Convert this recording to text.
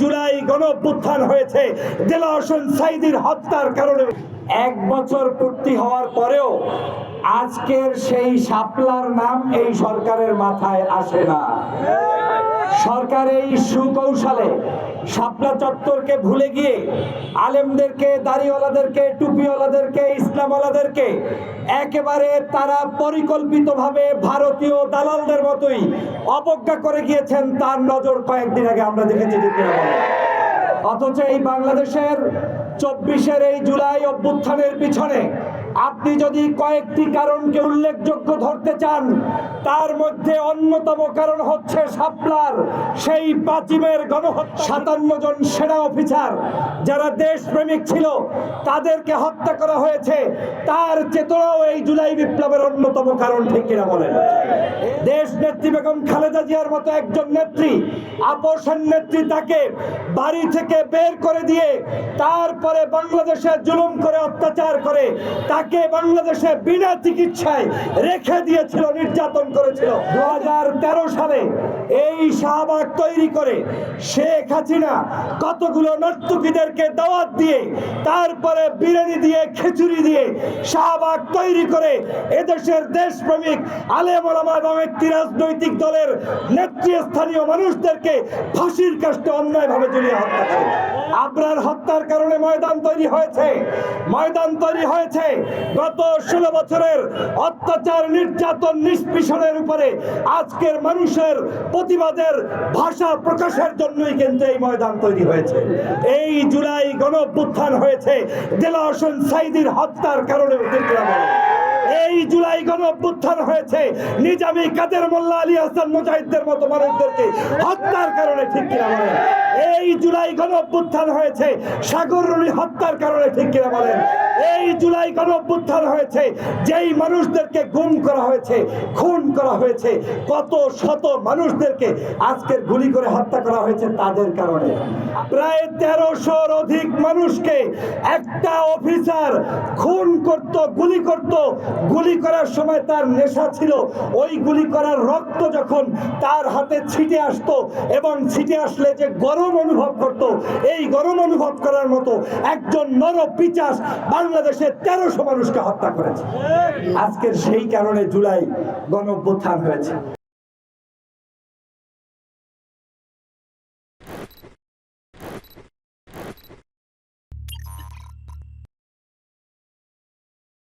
জুলাই গণ অভ্যুত্থান হয়েছে। জেলা হোসেন সাইদির হত্যার কারণে এক বছর পূর্তি হওয়ার পরেও আজকের সেই শাপলার নাম এই সরকারের মাথায় আসে না। সরকার এই সুকৌশলে শাপলা চত্বরকে ভুলে গিয়ে আলেমদেরকে, দাড়িওয়ালাদেরকে, টুপিওয়ালাদেরকে, ইসলামওয়ালাদেরকে একেবারে তারা পরিকল্পিতভাবে ভারতীয় দালালদের মতোই অবজ্ঞা করে গিয়েছেন তার নজর কয়েকদিন আগে আমরা দেখেছি? অথচ এই বাংলাদেশের চব্বিশের এই জুলাই অভ্যুত্থানের পিছনে আপনি যদি কয়েকটি কারণকে উল্লেখযোগ্য ধরতে চান, তার মধ্যে অন্যতম কারণ হচ্ছে সাপলার সেই পাঁচিমের গণহত্যা। সাতান্ন জন সেনা অফিসার যারা দেশপ্রেমিক ছিল, তাদেরকে হত্যা করা হয়েছে। তার চেতনাও এই জুলাই বিপ্লবের অন্যতম কারণ, ঠিক কিনা বলেন? দেশ নেত্রী বেগম খালেদা জিয়ার মতো একজন নেত্রী, আপোষের নেত্রী তাকে বাড়ি থেকে বের করে দিয়ে তারপরে বাংলাদেশে জুলুম করে অত্যাচার করে তাকে বাংলাদেশে বিনা চিকিৎসায় রেখে দিয়েছিল, নির্যাতন করেছিল। দু সালে এই শাহবাগ তৈরি করে শেখ হাসিনা কতগুলো নর্তকীদেরকে দাওয়াত দিয়ে, তারপরে বিরিয়ানি দিয়ে, খিচুড়ি দিয়ে শাহবাগ তৈরি করে এদেশের দেশপ্রেমিক আলেম ওলামা এবং একটি রাজনৈতিক দলের নেতৃস্থানীয় মানুষদেরকে ফাঁসির কাষ্টে অন্যায়ভাবে ঝুলিয়ে হত্যা করে আবরার হত্যার কারণে ময়দান তৈরি হয়েছে। ময়দান তৈরি হয়েছে। গত ষোলো বছরের অত্যাচার, নির্যাতন, নিষ্পিষণের উপরে আজকের মানুষের প্রতিবাদের ভাষা প্রকাশের জন্যই কিন্তু এই ময়দান তৈরি হয়েছে। এই জুলাই গণ হয়েছে। দেলা হোসেন সাইদির হত্যার কারণে দেখলাম এই গণ হয়েছে। নিজামি কাদের মোল্লা আলী হাসান মুজাহিদদের মতো মানুষদেরকে হত্যার কারণে ঠিক কিনা বলেন? এই জুলাই গণ অভ্যুত্থান হয়েছে, সাগর রুনি হত্যার কারণে ঠিক কিনা বলেন? এই জুলাই গণ অভ্যুত্থান হয়েছে, যেই মানুষদেরকে গুম করা হয়েছে, খুন করা হয়েছে, কত শত মানুষদেরকে আজকের গুলি করে হত্যা করা হয়েছে তাদের কারণে। প্রায় তেরোশোর অধিক মানুষকে একটা অফিসার খুন করত, গুলি করত। গুলি করার সময় তার নেশা ছিল। ওই গুলি করার রক্ত যখন তার হাতে ছিটে আসতো এবং ছিটে আসলে যে গরম অনুভব করত, এই গরম অনুভব করার মতো একজন নর পিচাস বাংলাদেশে তেরোশো মানুষকে হত্যা করেছে। আজকের সেই কারণে জুলাই গণ হয়েছে।